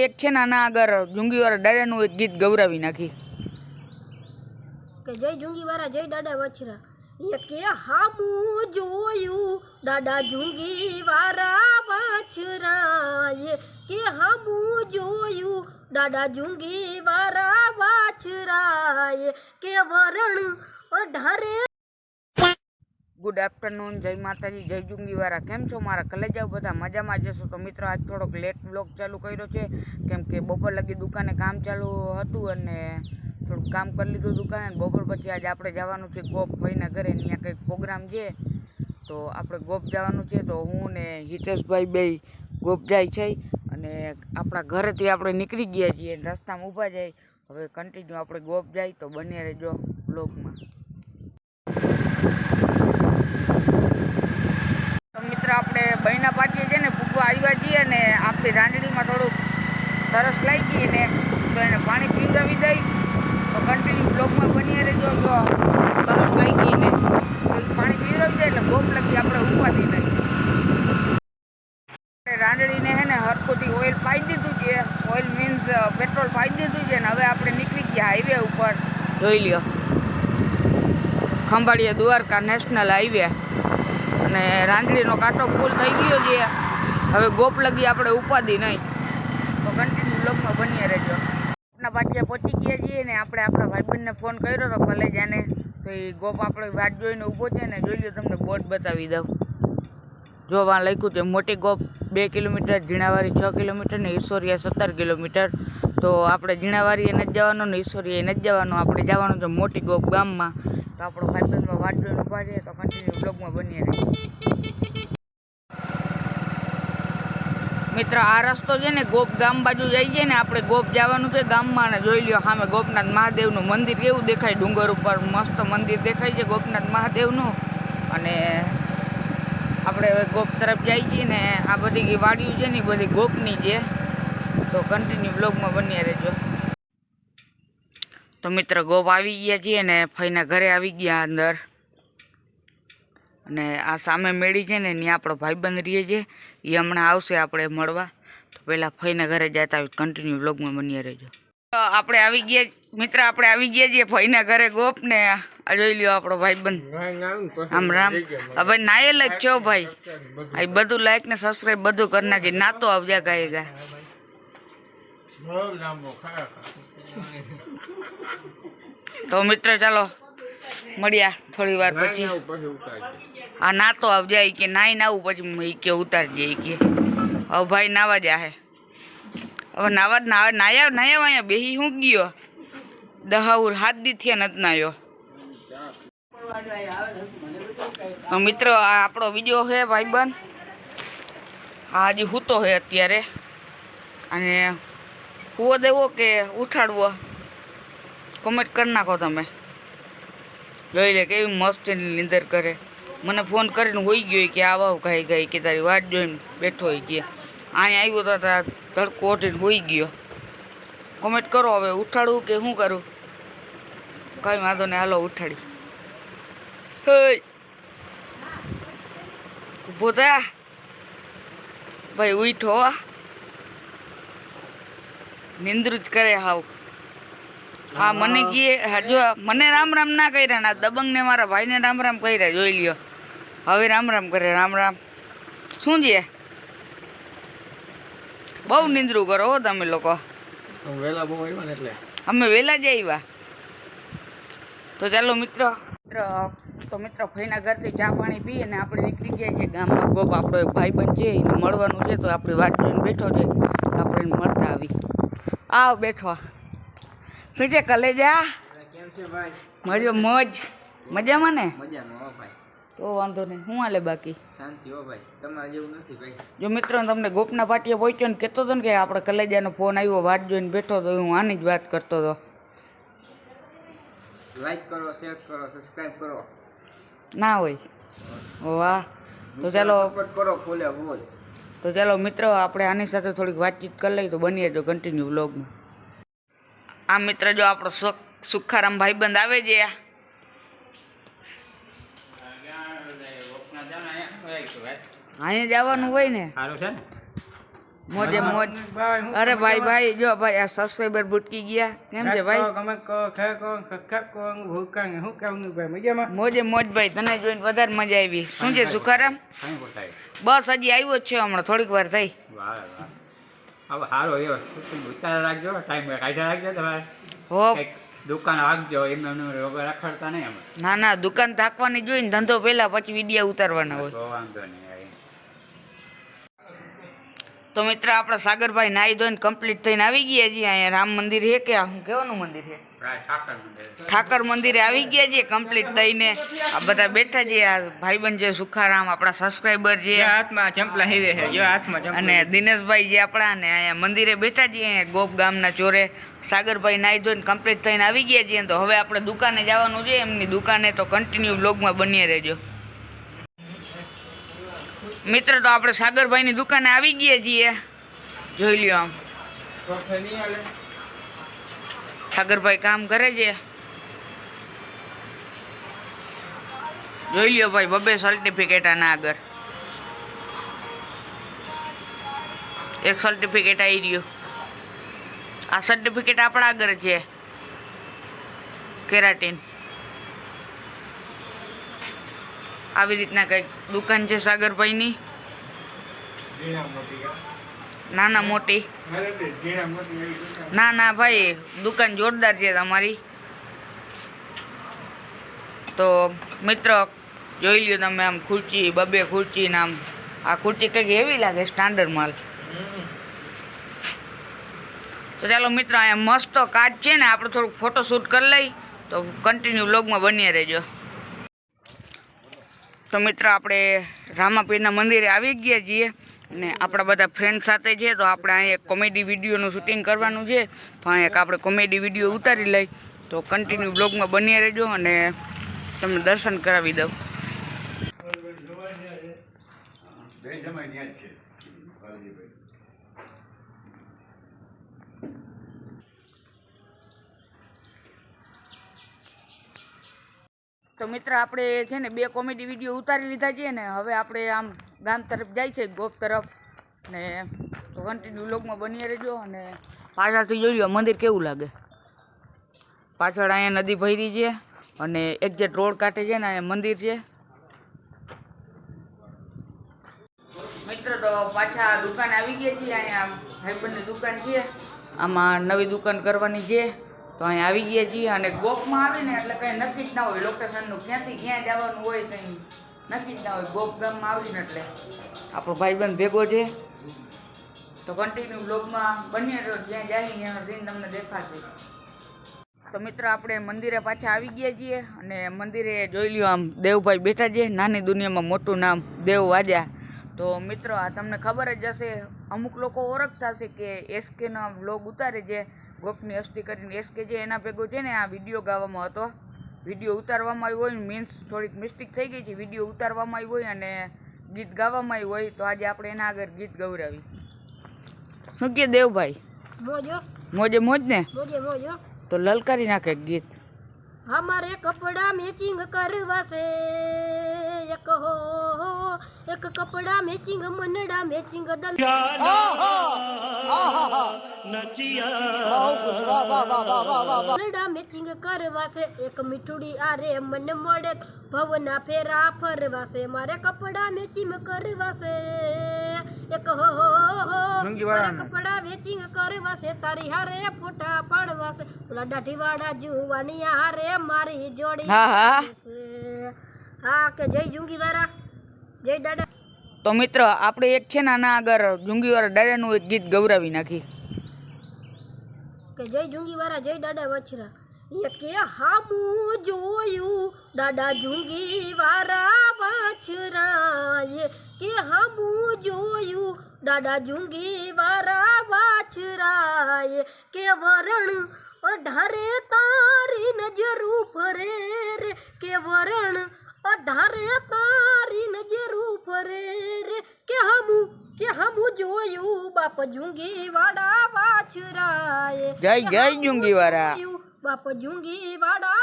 એક છે ને આના આગળ જુંગીવાળા દાદાનું એક ગીત ગૌરાવી નાખી. કે જય જુંગી વાળા જય દાદા વછરા. એ કે હામું જોયું દાદા જુંગી વાળા વાછરા. એ કે હામું જોયું દાદા જુંગી વાળા વાછરા. એ કે વરણ અઢારે ગુડ આફ્ટરનૂન, જય માતાજી, જય જુંગીવાળા કેમ છો મારા? કલેજાઓ બધા? મજામાં જશો તો મિત્રો, આજ થોડોક લેટ બ્લોગ ચાલુ કર્યો છે. કેમ કે બપોર લગી દુકાને કામ ચાલુ હતું અને થોડુંક કામ કરી લીધું દુકાને. અને બપોર પછી આજે આપણે જવાનું છે ગોપ ભાઈના ઘરે. ત્યાં કંઈક પ્રોગ્રામ છે. તો આપણે ગોપ જવાનું છે. તો હું ને હિતેશભાઈ બે ગોપ જાય છે. અને આપણા ઘરેથી આપણે નીકળી ગયા છીએ. રસ્તામાં ઊભા જાય. હવે કન્ટિન્યુ આપણે ગોપ જાય તો બને રહેજો બ્લોગમાં તો મિત્ર આપણે બહેના પાટીએ છે ને ફૂગવા આવ્યા છીએ ને આપણી રાંડડીમાં થોડુંક તરસ લાગી ગઈ ને તો એને પાણી પીવડાવી દઈ. તો કન્ટિન્યુ બ્લોકમાં બની રહેજો. જો તરસ લઈ ગઈ પાણી પીવડાવી દે એટલે ગોપ લગી આપણે ઉપાડી નહીં. રાંડડીને હે ને હરકોથી ઓઇલ પાઈ દીધું છે. ઓઇલ મીન્સ પેટ્રોલ પાઈ દીધું છે ને હવે આપણે નીકળી ગયા હાઈવે ઉપર. જોઈ લ્યો. ખંભાળીયા દ્વારકા નેશનલ હાઈવે અને રાંદડીનો કાંટો ફૂલ થઈ ગયો છે. હવે ગોપ લગી આપણે ઉપાદી નહીં. તો કન્ટિન્યુ બ્લોગમાં બની રહેજો. આપણા પાટિયા પહોંચી ગયા છીએ ને આપણે આપણા ભાઈબંધને ફોન કર્યો હતો કલેજાને. તો એ ગોપ આપણે વાટ જોઈને ઊભો છે ને જોઈ લો તમને બોટ બતાવી દઉં. જો વાં લખ્યું છે, મોટી ગોપ બે કિલોમીટર, ઝીણાવારી છ કિલોમીટર ને ઈશ્વરિયા સત્તર કિલોમીટર. તો આપણે ઝીણાવારીએ નથી જવાનું ને ઈશ્વરીએ નથી જવાનું. આપણે જવાનું છે મોટી ગોપ ગામમાં. તો આપણો ભાઈબંધમાં વાટ જોઈને ઊભા જઈએ તો કન્ટિન્યુ બ્લોગમાં બની રહે મિત્ર, આ રસ્તો છે ને ગોપ ગામ બાજુ જઈ જઈએ ને, આપણે ગોપ જવાનું છે ગામમાં અને જોઈ લ્યો સામે ગોપનાથ મહાદેવનું મંદિર કેવું દેખાય. ડુંગર ઉપર મસ્ત મંદિર દેખાય છે ગોપનાથ મહાદેવનું. અને આપણે હવે ગોપ તરફ જઈએ છીએ ને, આ બધી વાડીઓ છે ને બધી ગોપની છે. તો કન્ટિન્યુ બ્લોગમાં બની રહેજો. તો મિત્ર, ગોપ આવી ગયા છીએ ને ફઈના ઘરે આવી ગયા અંદર. અને આ સામે મેળી છે ને ત્યાં આપણો ભાઈબંધ રહીએ છે. એ હમણાં આવશે આપણે મળવા. તો પહેલાં ફઈને ઘરે જતા આવી કન્ટિન્યુ બ્લોગમાં બનીએ રહેજો. તો આપણે આવી ગયા મિત્ર આપણે આવી ગયા છીએ ફઈને ઘરે ગોપ ને આ. જોઈ લ્યો આપણો ભાઈબંધ. આમ રામ. હવે નાયેલ જ છો ભાઈ. આ બધું લાઈક ને સબસ્ક્રાઈબ બધું કરી નાખી નાતો આવજા ગાય ગા. તો મિત્ર ચાલો. મળ્યા થોડી વાર પછી. આ નાતો આવજે ઈ કે નાઈ નાવું પછી કે ઉતારજે કે. હવે ભાઈ નાવા જાહે. હવે નાવા જ નાવે નાયા નાયા અહીંયા બેહી હું ગયો? દહાઉર હાથ દી થયા નથી નાયો. તો મિત્રો આ આપણો વીડિયો છે ભાઈબંધ. આ હજી હૂતો છે અત્યારે. અને હુવો દેવો કે ઉઠાડવો? કોમેન્ટ કરી નાખો તમે. જોઈ લે કેવી મસ્ત એની નીંદર કરે. મને ફોન કરીને હોઈ ગયો કે કે આવા ગાઈ ગઈ કે તારી વાત જોઈને બેઠો હોય કે. અહીંયા આવ્યો તો તારા તડકો ઓટીને હોઈ ગયો. કોમેન્ટ કરો હવે ઉઠાડવું કે શું કરું? કઈ વાંધો નહીં, હાલો ઉઠાડી. હઈ. ઊભો થયા ભાઈ ઉઠો નિંદ્ર જ કરે હાવ. હા મને કીએ જો મને રામ રામ ના કર્યા ના દબંગને મારા ભાઈને રામ રામ કર્યા જોઈ લ્યો. હવે રામ રામ કરે રામ રામ. શું છે? બહુ નિંદ્રું કરો હો તમે લોકો. વેલા બહુ આવ્યા ને એટલે. અમે વહેલા જ આવ્યા. તો ચાલો મિત્ર મિત્ર તો મિત્ર ભાઈના ઘરથી ચા પાણી પી અને આપણે નીકળી ગયા છીએ ગામમાં. ગોપ આપણો એક ભાઈબંધ છે એને મળવાનું છે તો આપણે વાત જોઈને બેઠો છે આપણે મળતા આવી. આવ બેઠો. શું છે કલેજા? કેમ છે ભાઈ? મજો મોજ? મજામાં ને? મજામાં હો ભાઈ. તો વાંધો નહીં. શું હાલે બાકી? શાંતિ હો ભાઈ. તમારે જેવું નથી ભાઈ. જો મિત્રો તમને ગોપના પાટીએ પહોંચ્યો ને કહેતો હતો ને કે આપણે કલેજાનો ફોન આવ્યો વાત જોઈને બેઠો તો હું આની જ વાત કરતો હતો. લાઈક કરો શેર કરો સબસ્ક્રાઇબ કરો. ના હોય. વાહ. તો ચાલો કરો ફૂલ તો ચાલો મિત્રો આપણે આની સાથે થોડીક વાતચીત કરી લઈએ તો બની જો કન્ટિન્યુ વ્લોગમાં આ મિત્ર જો આપણો સુખ સુખારામ ભાઈબંધ આવે છે અહીંયા જવાનું હોય ને? સારું છે ને? મોજે મોજ. અરે ભાઈ ભાઈ જો ભાઈ આ સબસ્ક્રાઈબર ભૂટકી ગયા. કેમ છે ભાઈ? મોજે મોજ ભાઈ તને જોઈને વધારે મજા આવી. શું છે સુખારામ? બસ હજી આવ્યો જ છે હમણાં થોડીક વાર થઈ. વાહ, વાહ. હવે સારો એવો ઉતારા રાખજો ટાઈમ કાઢ્યા રાખજો તમારે. હો. દુકાન રાખજો એમને એમને રોગ રખડતા નહીં અમે ના ના દુકાન તાકવાની જોઈને ધંધો પહેલા પછી વીડિયો ઉતારવાના હોય. વાંધો નહીં. તો મિત્ર આપણા સાગરભાઈ નાહી ધોઈને કમ્પ્લીટ થઈને આવી ગયા છીએ અહીંયા. રામ મંદિર છે કે શું કેવાનું મંદિર છે ઠાકર મંદિરે. આવી ગયા છીએ કમ્પ્લીટ થઈને. આ બધા બેઠા છે આ ભાઈબંધ છે સુખારામ આપણા સબસ્ક્રાઈબર છે. હાથમાં ચંપલા હીરે છે જો હાથમાં અને દિનેશભાઈ જે આપણા ને અહીંયા મંદિરે બેઠા છીએ ગોપ ગામના ચોરે. સાગરભાઈ નાહી ધોઈને કમ્પ્લીટ થઈને આવી ગયા છીએ તો હવે આપણે દુકાને જવાનું છે એમની દુકાને તો કન્ટિન્યુ બ્લોગમાં બની રહેજો. મિત્ર તો આપણે સાગરભાઈની દુકાને આવી ગયા છીએ. જોઈ લ્યો આમ. સાગરભાઈ કામ કરે છે. જોઈ લ્યો ભાઈ, બબે સર્ટિફિકેટ આના આગળ. એક સર્ટિફિકેટ આવી રહ્યું. આ સર્ટિફિકેટ આપણા આગળ છે. કેરાટીન. આવી રીતના કંઈક દુકાન છે સાગરભાઈની? નાના મોટી. ના ના ભાઈ, દુકાન જોરદાર છે તમારી. તો મિત્ર, જોઈ લ્યો તમે આમ ખુરચી, બબે ખુરચી ને આમ. આ ખુરચી કંઈક એવી લાગે, સ્ટાન્ડર્ડ માલ. તો ચાલો મિત્રો, અહીંયા મસ્ત કાચ છે ને, આપણે થોડુંક ફોટોશૂટ કરી લઈ. તો કન્ટિન્યુ બ્લોગમાં બન્યા રહેજો. તો મિત્ર, આપણે રામાપીરના મંદિરે આવી ગયા છીએ અને આપણા બધા ફ્રેન્ડ સાથે છે. તો આપણે અહીંયા કોમેડી વિડીયોનું શૂટિંગ કરવાનું છે. તો એક આપણે કોમેડી વીડિયો ઉતારી લઈ. તો કન્ટિન્યુ બ્લોગમાં બની રહેજો અને તમને દર્શન કરાવી દઉં. તો મિત્ર, આપણે છે ને બે કોમેડી વીડિયો ઉતારી લીધા છે ને, હવે આપણે આમ ગામ તરફ જાય છે, ગોપ તરફ. ને તો કન્ટિન્યુ લોકમાં બની રહેજો અને પાછળથી જોઈ લો મંદિર કેવું લાગે? પાછળ અહીંયા નદી ભરી છે અને એક્ઝેક્ટ રોડ કાંઠે છે ને, અહીંયા મંદિર છે. મિત્ર, તો પાછા દુકાન આવી ગયા છીએ, અહીંયા ભાઈબંધની દુકાન છે. આમાં નવી દુકાન કરવાની છે. તો અહીં આવી ગયા છીએ અને ગોપમાં આવીને એટલે કંઈ નક્કી જ ના હોય. લોકેશનનું ક્યાંથી ક્યાં જવાનું હોય કંઈ નક્કી જ ના હોય. ગોપ ગામમાં આવીને એટલે આપણો ભાઈબંધ ભેગો છે. તો કન્ટિન્યુ બ્લોગમાં બની રહ્યો જ્યાં જાય ત્યાં સીન તમને દેખાશે. તો મિત્ર, આપણે મંદિરે પાછા આવી ગયા છીએ અને મંદિરે જોઈ લ્યો આમ દેવભાઈ બેઠા છે. નાની દુનિયામાં મોટું નામ દેવ વાજા. તો મિત્રો, આ તમને ખબર જ હશે, અમુક લોકો ઓળખતા હશે કે એસકેના વ્લોગ ઉતારે છે. ગોપની અસ્થિ કરીને એસ કે જે એના ભેગો છે ને આ વીડિયો ગાવામાં હતો. વીડિયો ઉતારવામાં આવ્યો હોય મીન્સ થોડીક મિસ્ટેક થઈ ગઈ છે. વીડિયો ઉતારવામાં આવ્યો હોય અને ગીત ગાવામાં આવ્યું હોય તો આજે આપણે એના આગળ ગીત ગૌરાવી. શું કે દેવભાઈ? મોજો. મોજે મોજ ને? તો લલકારી નાખે ગીત. हमारे कपड़ा मैचिंग करवा से एक हो एक कपड़ा मैचिंग मनड़ा मैचिंग दन मनड़ा मैचिंग करवा से एक મીઠુડી આરે મન મળે ભવના ફેરા ફરવા છે મારે કપડા મેચિંગ કરવા છે એક હો હો હો. કપડા વેચિંગ કરવા છે તારી હારે ફોટા પાડવા છે ઓલા દાઢીવાળા જુવાની હારે મારી જોડી હા હા. હા કે જય જુંગી વાળા જય દાદા. તો મિત્ર આપણે એક છે ને આના આગળ જુંગીવાળા દાદાનું એક ગીત ગૌરાવી નાખી કે જય જુંગી વાળા જય દાદા વછરા. એ કે હામું જોયું દાદા જુંગી વાળા વાછરા એ કે હામું જોયું દાદા જુંગી વાળા વાછરા એ કે વરણ અઢારે તારી નજર ફરે રે કે વરણ અઢારે તારી નજર ફરે રે કે હમું કે હમું જોયું બાપ જુંગી વાડા વાછરાએ. જય જય જુંગીવાળા બાપ જુંગી વાડા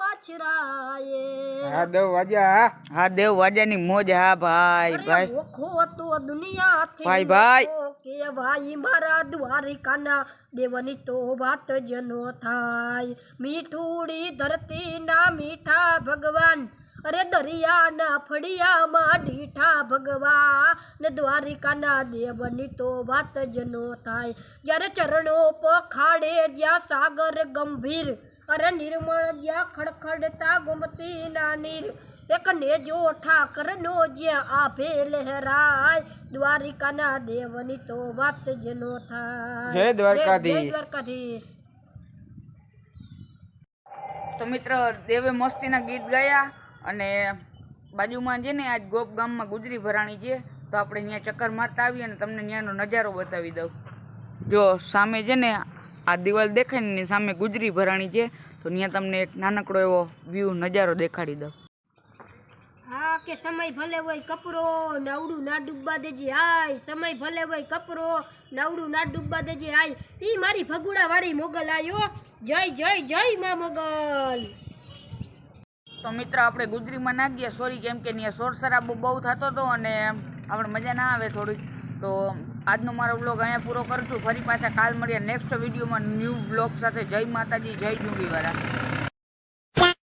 વાછરાએ હા દવ વાગ્યા હા? હા દેવ વાજાની મોજ હા ભાઈ ભાઈ. ઓખો તો દુનિયાથી ભાઈ, ભાઈ. કે ભાઈ મારા દ્વારિકાના દેવની તો વાત જ નો થાય. મીઠુડી ધરતીના મીઠા ભગવાન અરે દરિયાના ફળિયામાં ઢીઠા ભગવાન ને દ્વારિકાના દેવની તો વાત જ નો થાય. જ્યારે ચરણો પખાડે જ્યાં સાગર ગંભીર અરે નિર્મળ જ્યાં ખડખડતા ગોમતીના નીર એક નેજો ઠાકરનો જ્યાં આભે લહેરાય દ્વારિકાના દેવની તો વાત જ નો થાય. જય દ્વારકાધીશ. જય દ્વારકાધીશ. તો મિત્ર દેવે મસ્તીના ગીત ગાયા. અને બાજુમાં છે ને આજ ગોપ ગામમાં ગુજરી ભરાણી છે, તો આપણે ત્યાં ચક્કર મારતા આવીએ અને તમને ત્યાંનો નજારો બતાવી દઉં. જો સામે છે ને આ દિવાલ દેખાય ને સામે ગુજરી ભરાણી છે, તો ત્યાં તમને એક નાનકડો એવો વ્યૂ નજારો દેખાડી દઉં. હા, કે સમય ભલે હોય કપરો, નવડું ના ડૂબવા દેજે, હાય, સમય ભલે હોય કપરો, નવડું ના ડૂબવા દેજે, હાય. ઈ મારી ભગુડા વાળી મોગલ આયો. જય જય જય માં મોગલ. તો મિત્ર, આપણે ગુજરીમાં ના ગયા. સોરી કેમ કે ત્યાં શોર શરાબો બહુ થતો હતો અને આપણે મજા ના આવે થોડીક. તો આજનો મારો બ્લોગ અહીંયા પૂરો કરું છું. ફરી પાછા કાલ મળીએ નેક્સ્ટ વિડીયોમાં ન્યૂ બ્લોગ સાથે. જય માતાજી, જય જુંગીવાળા